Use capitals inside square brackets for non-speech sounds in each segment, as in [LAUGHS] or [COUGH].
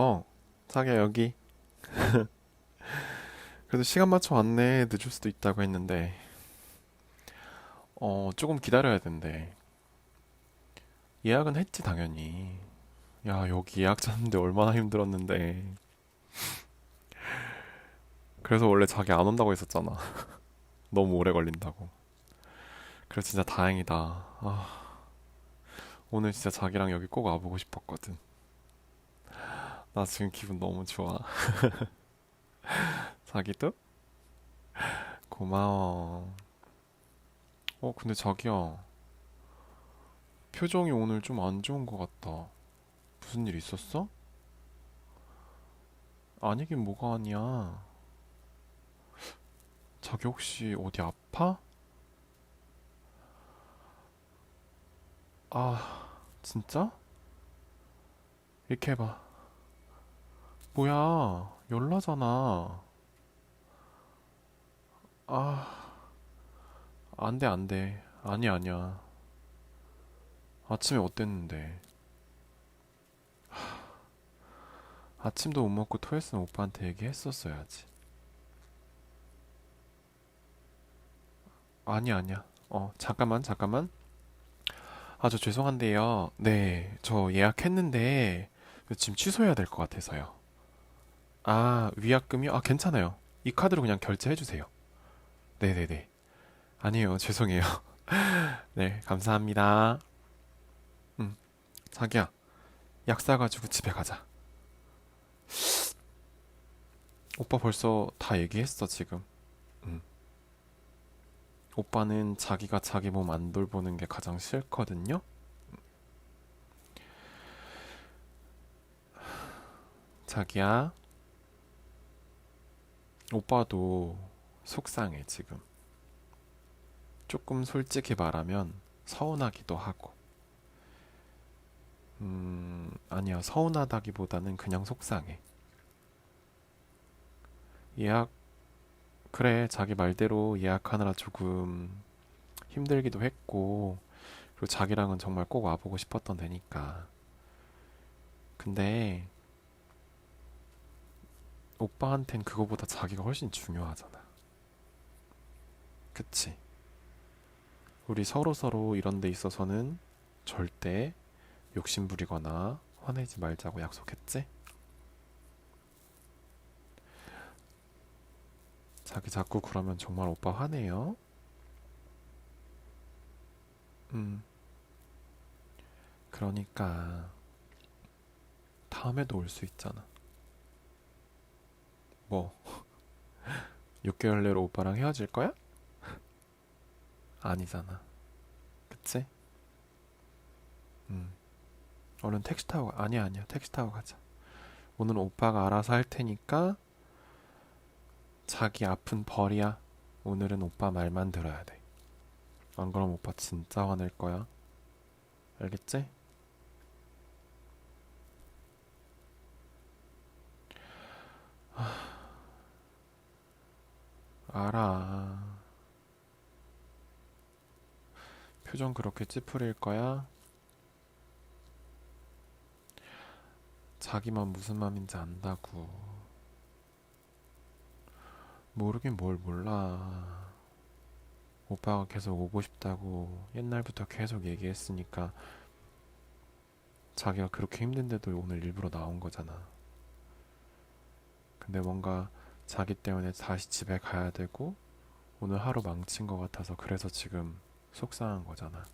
어, 자기야 여기. [LAUGHS] 그래도 시간 맞춰 왔네. 늦을 수도 있다고 했는데. 어, 조금 기다려야 된대. 예약은 했지, 당연히. 야, 여기 예약 잡는데 얼마나 힘들었는데. 그래서 원래 자기 안 온다고 했었잖아. [LAUGHS] 너무 오래 걸린다고. 그래서 진짜 다행이다. 아, 오늘 진짜 자기랑 여기 꼭 와보고 싶었거든. 나 지금 기분 너무 좋아. [LAUGHS] 자기도? 고마워. 어, 근데 자기야, 표정이 오늘 좀 안 좋은 것 같다. 무슨 일 있었어? 아니긴 뭐가 아니야. 자기 혹시 어디 아파? 아, 진짜? 이렇게 해봐. 뭐야, 열나잖아. 아, 안 돼, 안 돼. 아니, 아니야. 아침에 어땠는데? 아침도 못 먹고 토했으면 오빠한테 얘기했었어야지. 아니, 아니야. 어, 잠깐만, 잠깐만. 아, 저 죄송한데요. 네, 저 예약했는데 지금 취소해야 될 것 같아서요. 아, 위약금이요? 아, 괜찮아요. 이 카드로 그냥 결제해 주세요. 네네네. 아니에요. [LAUGHS] 죄송해요. 네, 감사합니다. 음, 자기야, 약 사가지고 집에 가자. 오빠 벌써 다 얘기했어, 지금. 음. 오빠는 자기가 자기 몸 안 돌보는 게 가장 싫거든요. 자기야, 오빠도 속상해, 지금. 조금 솔직히 말하면 서운하기도 하고. 음, 아니야, 서운하다기보다는 그냥 속상해. 예약, 그래, 자기 말대로 예약하느라 조금 힘들기도 했고, 그리고 자기랑은 정말 꼭 와보고 싶었던 데니까. 근데, 오빠한텐 그거보다 자기가 훨씬 중요하잖아. 그치? 우리 서로서로 이런 데 있어서는 절대 욕심 부리거나 화내지 말자고 약속했지? 자기 자꾸 그러면 정말 오빠 화내요? 음, 그러니까 다음에도 올 수 있잖아. 뭐, [LAUGHS] 6개월 내로 오빠랑 헤어질 거야? 아니잖아. 그치? 음, 얼른 택시 타고, 가- 아니야, 아니야. 택시 타고 가자. 오늘 오빠가 알아서 할 테니까 자기 아픈 벌이야. 오늘은 오빠 말만 들어야 돼. 안 그럼 오빠 진짜 화낼 거야. 알겠지? 알아. 표정 그렇게 찌푸릴 거야? 자기만 무슨 맘인지 안다고. 모르긴 뭘 몰라. 오빠가 계속 오고 싶다고 옛날부터 계속 얘기했으니까 자기가 그렇게 힘든데도 오늘 일부러 나온 거잖아. 근데 뭔가 자기 때문에 다시 집에 가야 되고 오늘 하루 망친 것 같아서 그래서 지금 속상한 거잖아.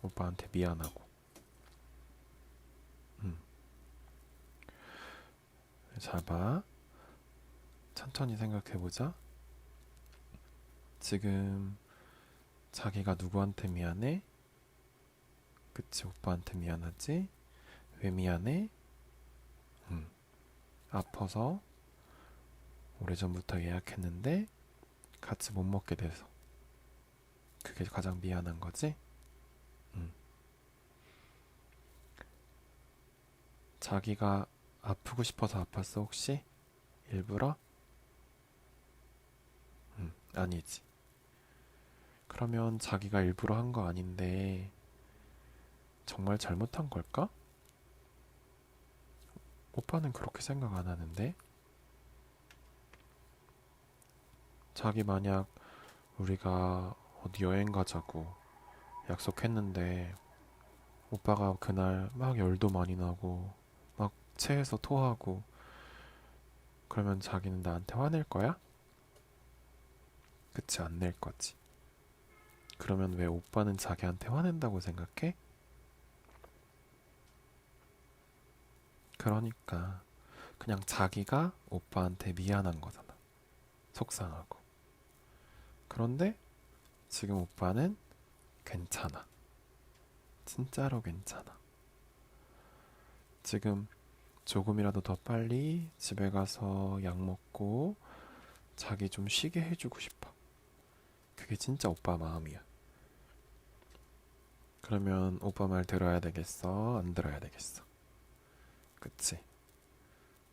오빠한테 미안하고. 음. 잘 봐. 천천히 생각해보자. 지금 자기가 누구한테 미안해? 그치, 오빠한테 미안하지? 왜 미안해? 음. 아파서 오래전부터 예약했는데 같이 못 먹게 돼서 그게 가장 미안한 거지? 음. 자기가 아프고 싶어서 아팠어, 혹시? 일부러? 음, 아니지. 그러면 자기가 일부러 한 거 아닌데 정말 잘못한 걸까? 오빠는 그렇게 생각 안 하는데? 자기 만약 우리가 어디 여행 가자고 약속했는데 오빠가 그날 막 열도 많이 나고 막 체해서 토하고 그러면 자기는 나한테 화낼 거야? 그치, 안 낼 거지. 그러면 왜 오빠는 자기한테 화낸다고 생각해? 그러니까 그냥 자기가 오빠한테 미안한 거잖아. 속상하고. 그런데 지금 오빠는 괜찮아. 진짜로 괜찮아. 지금 조금이라도 더 빨리 집에 가서 약 먹고 자기 좀 쉬게 해주고 싶어. 그게 진짜 오빠 마음이야. 그러면 오빠 말 들어야 되겠어? 안 들어야 되겠어? 그치?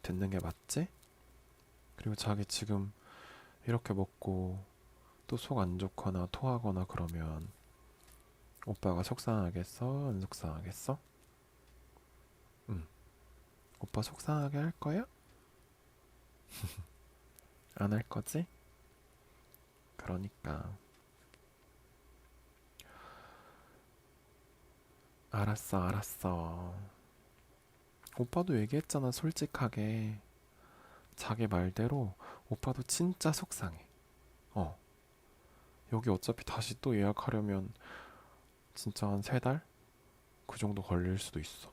듣는 게 맞지? 그리고 자기 지금 이렇게 먹고 또 속 안 좋거나 토하거나 그러면 오빠가 속상하겠어? 안 속상하겠어? 응. 오빠 속상하게 할 거야? [LAUGHS] 안 할 거지? 그러니까. 알았어, 알았어. 오빠도 얘기했잖아, 솔직하게. 자기 말대로 오빠도 진짜 속상해. 어. 여기 어차피 다시 또 예약하려면 진짜 한 세 달? 그 정도 걸릴 수도 있어.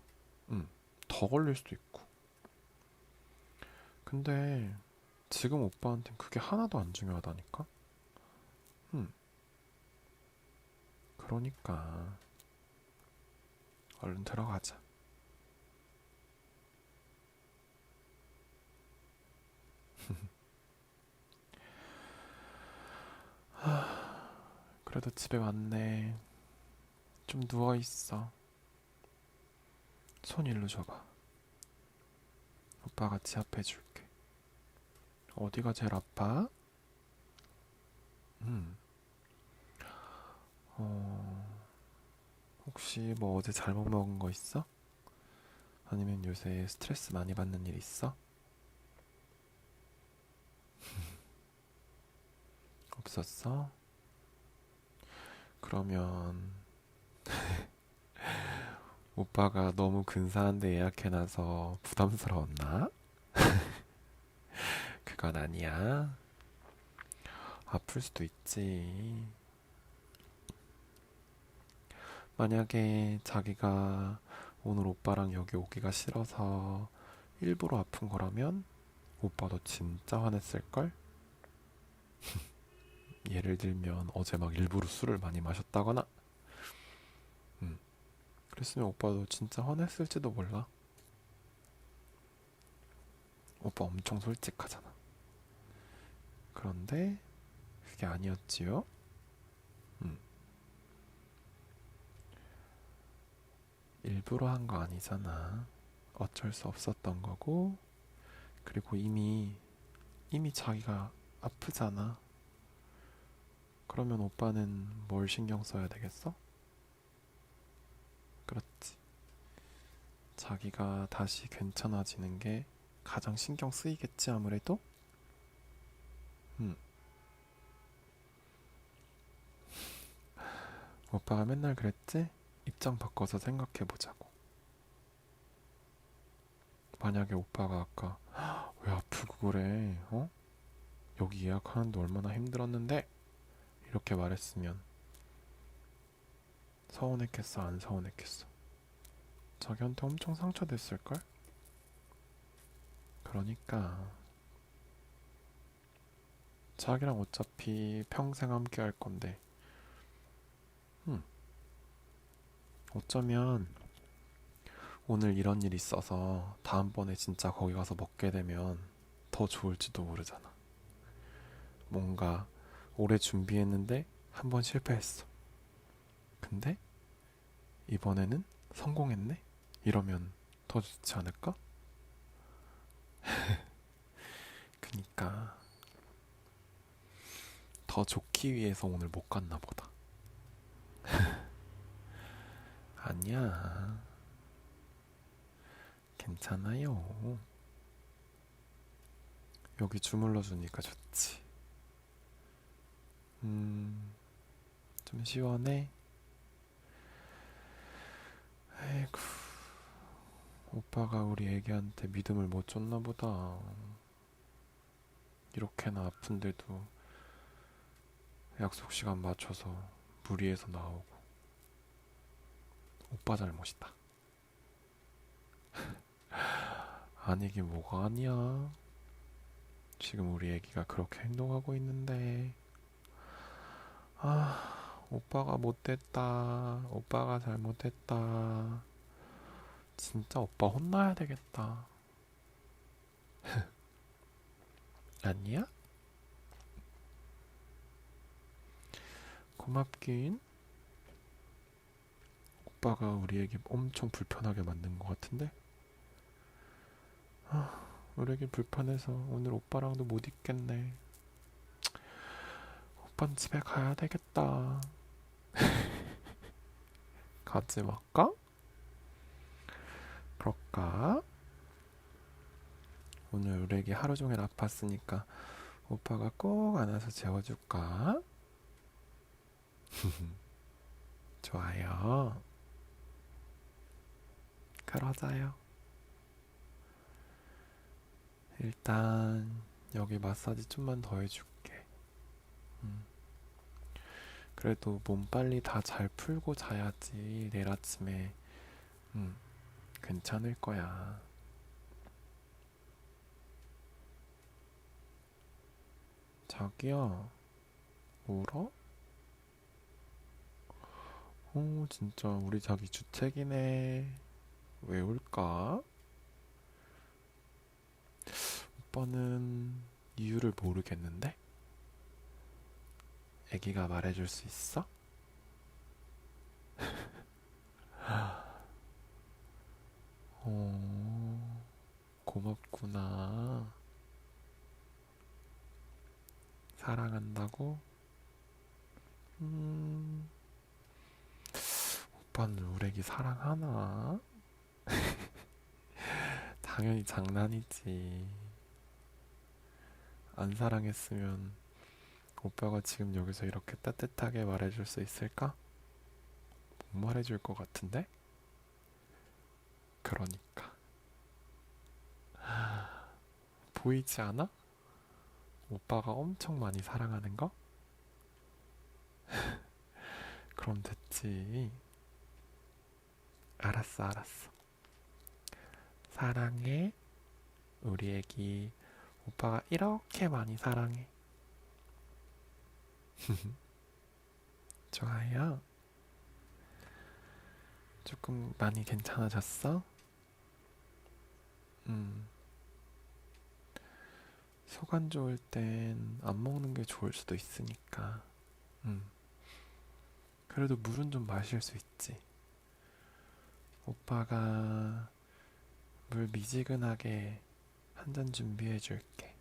응. 더 걸릴 수도 있고. 근데 지금 오빠한텐 그게 하나도 안 중요하다니까? 응. 그러니까 얼른 들어가자. 그래도 집에 왔네. 좀 누워 있어. 손 일로 줘봐. 오빠가 지압해 줄게. 어디가 제일 아파? 음. 어, 혹시 뭐 어제 잘못 먹은 거 있어? 아니면 요새 스트레스 많이 받는 일 있어? [LAUGHS] 없었어? 그러면 [LAUGHS] 오빠가 너무 근사한데 예약해놔서 부담스러웠나? [LAUGHS] 그건 아니야. 아플 수도 있지. 만약에 자기가 오늘 오빠랑 여기 오기가 싫어서 일부러 아픈 거라면 오빠도 진짜 화냈을걸? [LAUGHS] 예를 들면 어제 막 일부러 술을 많이 마셨다거나 음, 그랬으면 오빠도 진짜 화냈을지도 몰라. 오빠 엄청 솔직하잖아. 그런데 그게 아니었지요? 음. 일부러 한 거 아니잖아. 어쩔 수 없었던 거고, 그리고 이미, 이미 자기가 아프잖아. 그러면 오빠는 뭘 신경 써야 되겠어? 그렇지. 자기가 다시 괜찮아지는 게 가장 신경 쓰이겠지, 아무래도? 음. [LAUGHS] 오빠가 맨날 그랬지? 입장 바꿔서 생각해 보자고. 만약에 오빠가 아까 왜 아프고 그래? 어? 여기 예약하는데 얼마나 힘들었는데? 이렇게 말했으면 서운했겠어, 안 서운했겠어? 자기한테 엄청 상처됐을걸? 그러니까 자기랑 어차피 평생 함께 할 건데, 음, 어쩌면 오늘 이런 일 있어서 다음번에 진짜 거기 가서 먹게 되면 더 좋을지도 모르잖아. 뭔가 오래 준비했는데 한 번 실패했어. 근데 이번에는 성공했네? 이러면 더 좋지 않을까? [LAUGHS] 그니까 더 좋기 위해서 오늘 못 갔나 보다. [LAUGHS] 아니야. 괜찮아요. 여기 주물러 주니까 좋지. 음, 좀 시원해? 아이고, 오빠가 우리 애기한테 믿음을 못 줬나 보다. 이렇게나 아픈데도 약속 시간 맞춰서 무리해서 나오고. 오빠 잘못이다. [LAUGHS] 아니긴 뭐가 아니야. 지금 우리 애기가 그렇게 행동하고 있는데. 아, 오빠가 못됐다. 오빠가 잘못했다. 진짜 오빠 혼나야 되겠다. [LAUGHS] 아니야? 고맙긴. 오빠가 우리에게 엄청 불편하게 만든 것 같은데? 아, 우리에게 불편해서 오늘 오빠랑도 못 있겠네. 오빤 집에 가야 되겠다. [LAUGHS] 가지 말까? 그럴까? 오늘 우리 애기 하루 종일 아팠으니까 오빠가 꼭 안아서 재워줄까? [LAUGHS] 좋아요. 그러자요. 일단 여기 마사지 좀만 더 해줄게. 음. 그래도 몸 빨리 다 잘 풀고 자야지 내일 아침에 음, 괜찮을 거야. 자기야, 울어? 어, 진짜 우리 자기 주책이네. 왜 울까? 오빠는 이유를 모르겠는데? 애기가 말해줄 수 있어? [LAUGHS] 어, 고맙구나. 사랑한다고? 음, 오빠는 우리 애기 사랑하나? [LAUGHS] 당연히 장난이지. 안 사랑했으면 오빠가 지금 여기서 이렇게 따뜻하게 말해줄 수 있을까? 못 말해줄 것 같은데? 그러니까. [SIGHS] 보이지 않아? 오빠가 엄청 많이 사랑하는 거? [LAUGHS] 그럼 됐지. 알았어, 알았어. 사랑해. 우리 애기 오빠가 이렇게 많이 사랑해. [LAUGHS] 좋아요. 조금 많이 괜찮아졌어? 음. 속 안 좋을 땐 안 먹는 게 좋을 수도 있으니까. 음. 그래도 물은 좀 마실 수 있지. 오빠가 물 미지근하게 한 잔 준비해 줄게.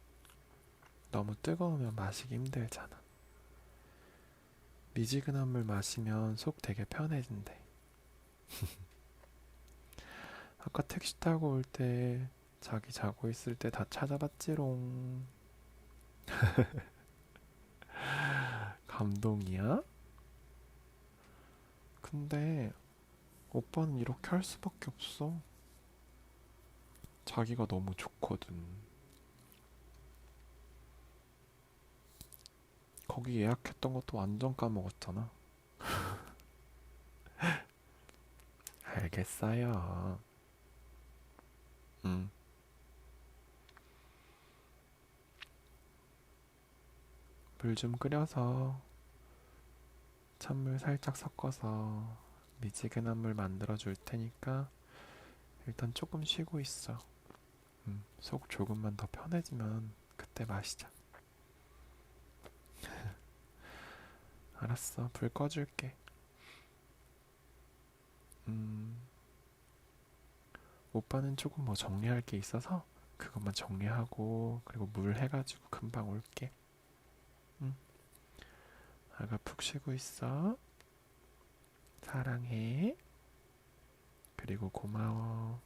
너무 뜨거우면 마시기 힘들잖아. 미지근한 물 마시면 속 되게 편해진대. [LAUGHS] 아까 택시 타고 올 때 자기 자고 있을 때 다 찾아봤지롱. [LAUGHS] 감동이야? 근데 오빠는 이렇게 할 수밖에 없어. 자기가 너무 좋거든. 거기 예약했던 것도 완전 까먹었잖아. [LAUGHS] 알겠어요. 음. 물 좀 끓여서 찬물 살짝 섞어서 미지근한 물 만들어 줄 테니까 일단 조금 쉬고 있어. 음, 속 조금만 더 편해지면 그때 마시자. 알았어, 불 꺼줄게. 음, 오빠는 조금 뭐 정리할 게 있어서 그것만 정리하고 그리고 물 해가지고 금방 올게. 응. 아가 푹 쉬고 있어. 사랑해. 그리고 고마워.